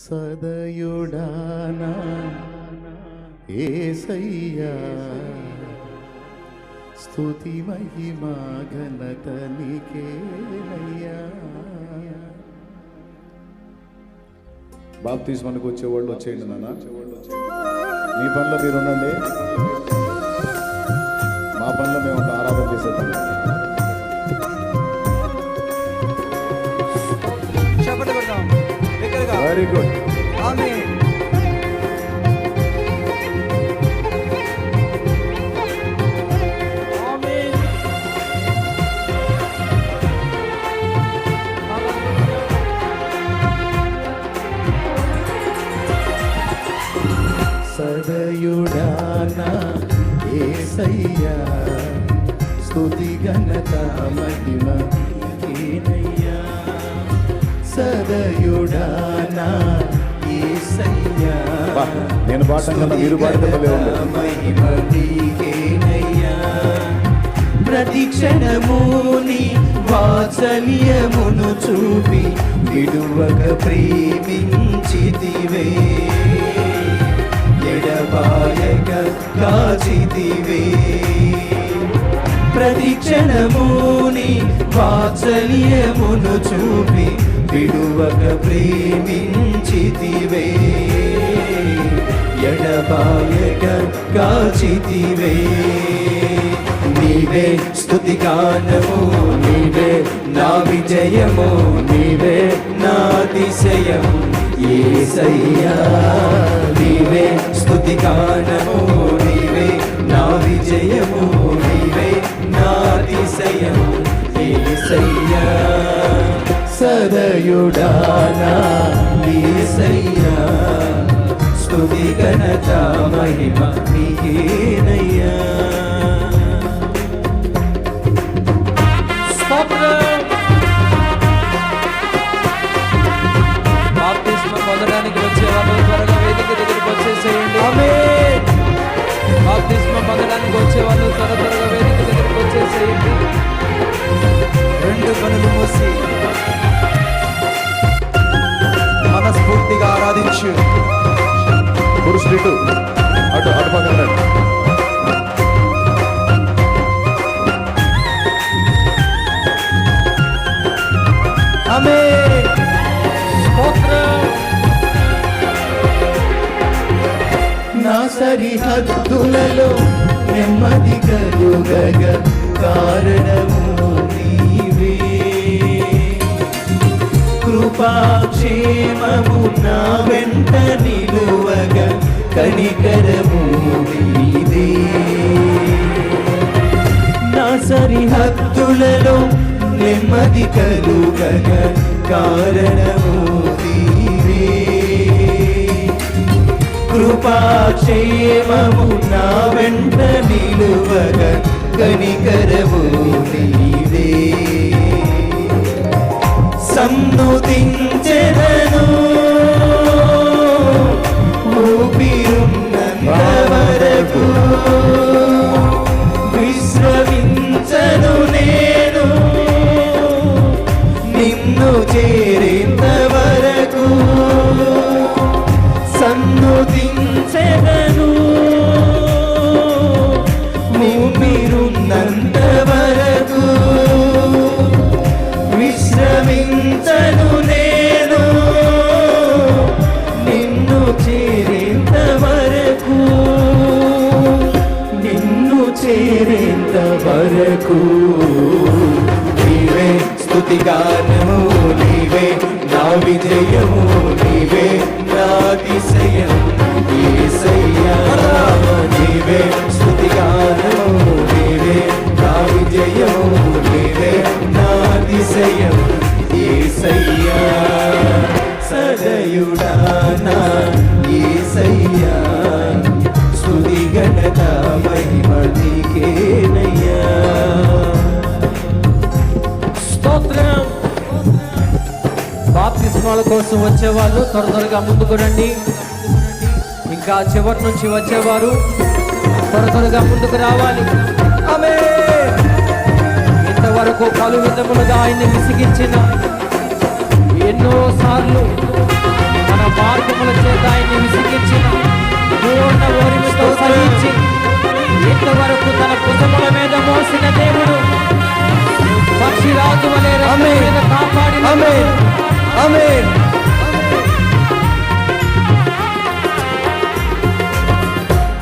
సదయుడానా ఏసయ్యా. స్తుతి మహిమా ఘనత బాప్తీస్ మనకు వచ్చేవాళ్ళు వచ్చేయండి నాన్న. మీ పనిలో మీరు ఉండండి బిగ్గరగా వెరీ గుడ్ ఆమేన్ ఆమేన్ సదయుడానా ఏసయ్యా స్తుతి ఘనత మహిమ నీకేనయ్యా సదయుడానా ఏసయ్యా నేను పాడటం కన్నా మీరు పాడితే భలే ఉంది. మహిమ నీకేనయ్యా. ప్రతి క్షణముని వాత్సల్యమును చూపి విడువక ప్రేమించితివే ఎడబాయక కాచితివే ప్రతి క్షణముని వాత్సల్యమును చూపి విడువక ప్రేమించితివే. ఎడబాయక కాచితివే. నీవే స్థుతి గానము నీవే నా విజయము నీవే నా అతిశయం ఏసయ్యా నీవే స్థుతి గానము నీవే నా విజయము నీవే నా అతిశయం ఏసయ్యా. సదయుడానా ఏసయ్యా స్తుతి ఘనత మహిమ బాప్తిస్మ పొందడానికి వచ్చే వాళ్ళు త్వరగా వేదిక దగ్గరికి వచ్చేసేయండి. బాప్తిస్మ పొందడానికి వచ్చే వాళ్ళు త్వర త్వరగా ఇటు అటు అటు పక్కన రండి. ఆమేన్ నా సరిహద్దులలో నెమ్మది కలుగగ కారణము నీవే కృపాక్షేమము నా వెంట నిలువగా కనికరము నీదే నా సరిహద్దులలో నెమ్మది కలుగగ కారణము నీవే కృపాక్షేమము నా వెంట నిలువగ కనికరము నీవే సన్నుతించెదను వరకు నీవే స్తుతి గానము నీవే నా విజయము నీవే నా అతిశయం నీవే స్తుతి గానము. వచ్చేవాళ్ళు. త్వర త్వరగా ముందుకు రండి. ఇంకా చివరి నుంచి వచ్చేవారు. త్వర త్వరగా ముందుకు రావాలి. ఆమేన్. ఇంతవరకు పలు విధములుగా ఆయన్ని విసిగించిన ఎన్నో సార్లు మన శోధనల చేత ఆయన్ని విసిగించిన పూర్ణ ఓరిమితో సహించి ఇంతవరకు తన భుజముల మీద మోసిన దేవుడు పక్షిరాజు వలె. మీద కాపాడిన ఆమేన్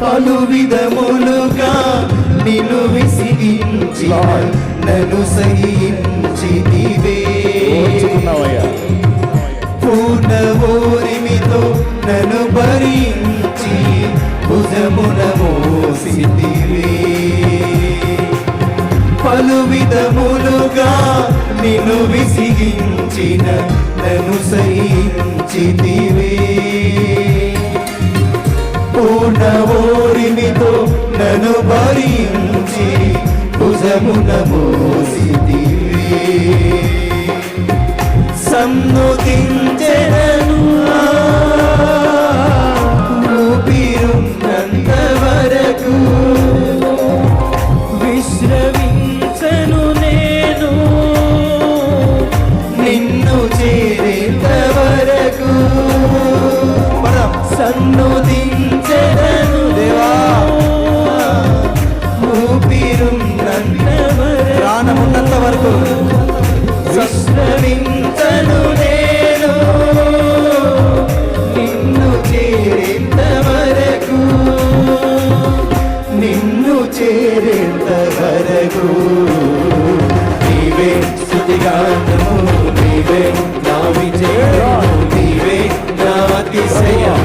పలు విధములుగా నిన్ను విసిగించి నన్ను సహించితివే పూర్ణ ఓరిమితో నన్ను భరించి భుజమున మోసితివే పలు విధములుగా నిన్ను విసిగించిన నన్ను సహించితివే పూర్ణ ఓరిమితో నను భరించి భుజమున మోసితివే సన్నుతించెనను వరకు ప్రాణమున్నంత వరకు విశ్రమించను నేను నిన్ను చేరేంత వరకు నిన్ను చేరేంత వరకు నీవే స్థుతిగానము నీవే నా విజయము నీవే నా అతిశయం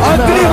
Adriano!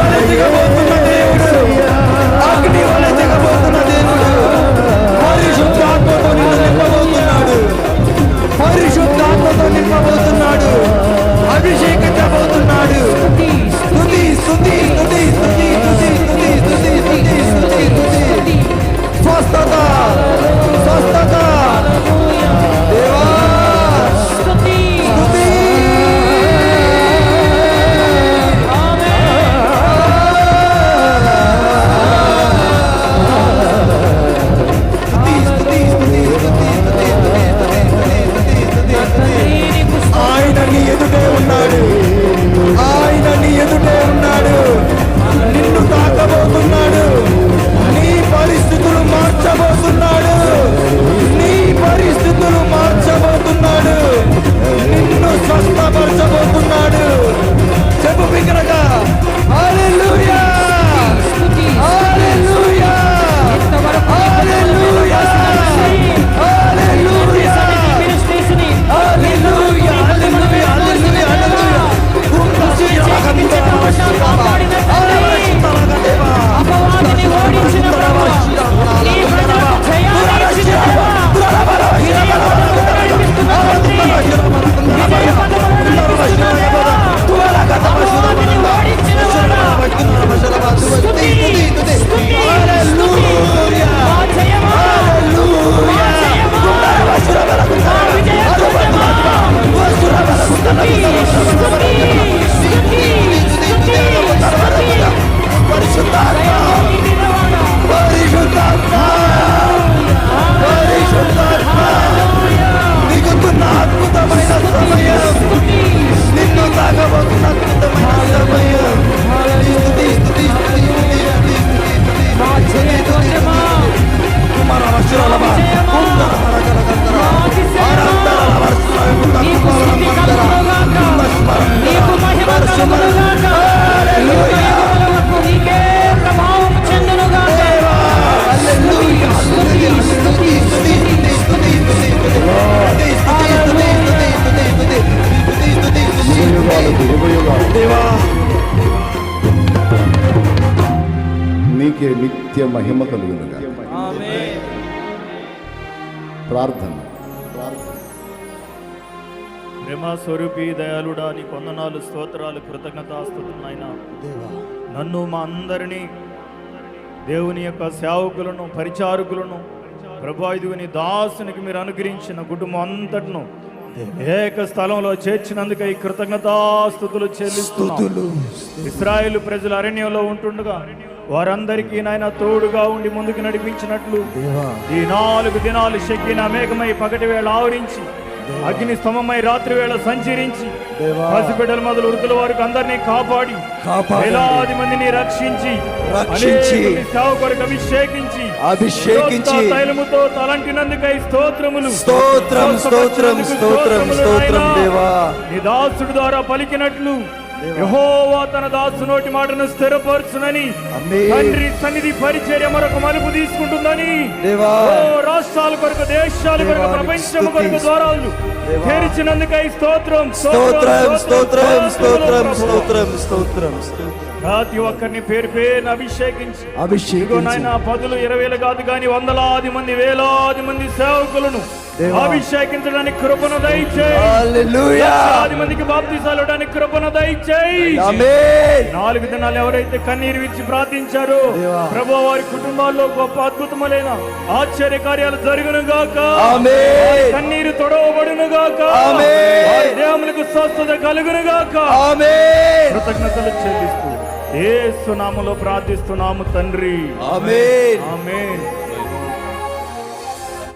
నిత్య మహిమ కలుగునుగా ప్రార్థన. ప్రేమ స్వరూపి దయాళుడా నీ కొందనాలు స్తోత్రాలు కృతజ్ఞతాస్తుతులు నాయన. నన్ను మా అందరినీ దేవుని యొక్క సేవకులను పరిచారకులను ప్రభావితుని దాసునికి మీరు అనుగ్రహించిన కుటుంబం అంతటిను ఏక స్థలంలో చేర్చినందుకై కృతజ్ఞతాస్తుతులు చెల్లిస్తున్నాం. ఇస్రాయేల్ ప్రజలు అరణ్యంలో ఉంటుండగా వారందరికీ నాయన తోడుగా ఉండి ముందుకు నడిపించినట్లు. ఈ నాలుగు దినాలు శక్తిని అమేకమై పగటి వేళ ఆవరించి అగ్ని స్తంభమై రాత్రి వేళ సంచరించి పసిబిడ్డల మొదలు వృద్ధుల వారికి అందరినీ కాపాడి. వేలాది మందిని రక్షించి అభిషేకించి అభిషేకించి. తైలముతో తలంటినందుకై స్తోత్రములు. స్తోత్రం స్తోత్రం స్తోత్రం స్తోత్రం. దేవా. నీ దాసుడు ద్వారా పలికినట్లు యెహోవా తన దాసు నోటి మాటను స్థిరపరచునని. తండ్రి సన్నిధి పరిచర్య మరొక మలుపు తీసుకుంటుందని రాష్ట్రాల కొరకు దేశాల కొరకు ప్రపంచం. కొరకు ద్వారాలు దేవా. తెరిచినందుకై స్తోత్రం స్తోత్రం స్తోత్రం స్తోత్రం. స్తోత్రం స్తోత్రం ప్రతి ఒక్కరిని పేరు పేరున అభిషేకించి ఇదిగో అభిషేకించి నాయన పదులు ఇరవేలు కాదు కానీ వందలాది మంది వేలాది మంది సేవకులను. అభిషేకించడానికి కృపను దయచేయి. మందికి బాప్తిసాలు ఇవ్వడానికి కృపను దయచేయి. నాలుగు దినాలు ఎవరైతే కన్నీరు విడిచి ప్రార్థించారో. ప్రభు వారి కుటుంబాల్లో గొప్ప అద్భుతములైన ఆశ్చర్య కార్యాలు జరుగును గాక. కన్నీరు తొడవబడును గాక. దేహములకు స్వస్థత కలుగును గాక. కృతజ్ఞతలు చెల్లిస్తూ ఏ సునామలో ప్రార్థిస్తున్నాము తండ్రి. ఆమేన్. ఆమేన్.